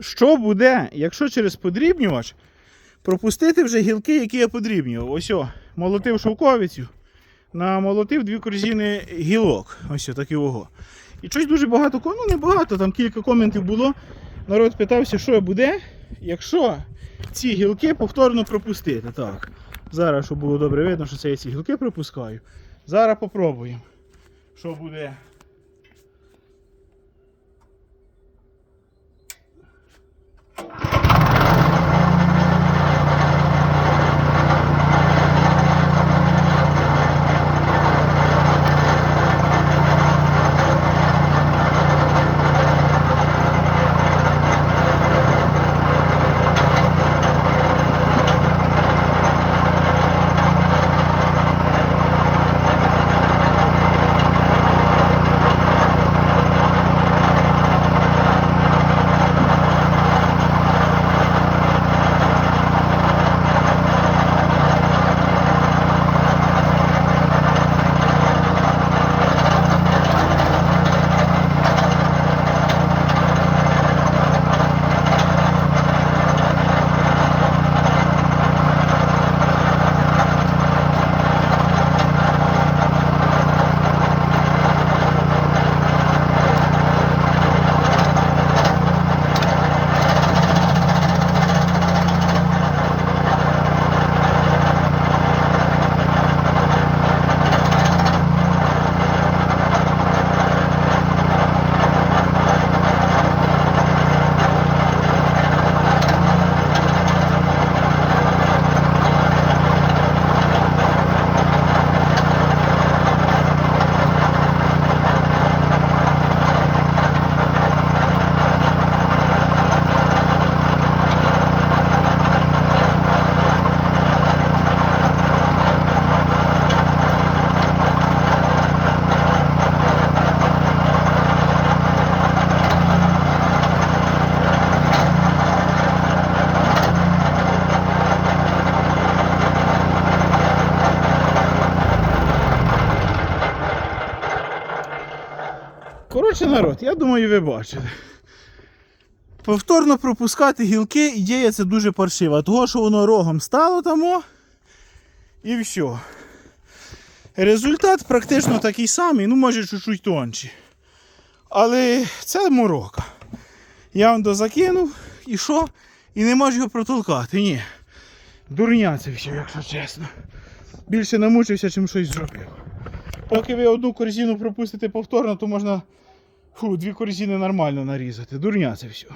Що буде, якщо через подрібнювач пропустити вже гілки, які я подрібнював? Ось о, молотив шовковицю, намолотив дві корзини гілок. Ось о, такі ого. І щось дуже багато, ну не багато, там кілька коментів було. Народ питався, що буде, якщо ці гілки повторно пропустити. Так. Зараз, щоб було добре видно, що це я ці гілки пропускаю. Зараз попробуємо. Що буде. Коротше, народ, я думаю, ви бачили. Повторно пропускати гілки, ідея це дуже паршива. Того, що воно рогом стало там. І все. Результат практично такий самий, ну може чуть-чуть тонший. Але це морока. Я вам дозакинув і що? І не можу його протолкати. Ні. Дурня це все, якщо чесно. Більше намучився, чим щось зробив. Поки ви одну корзину пропустите повторно, то можна фу, дві корзини нормально нарізати. Дурня це все.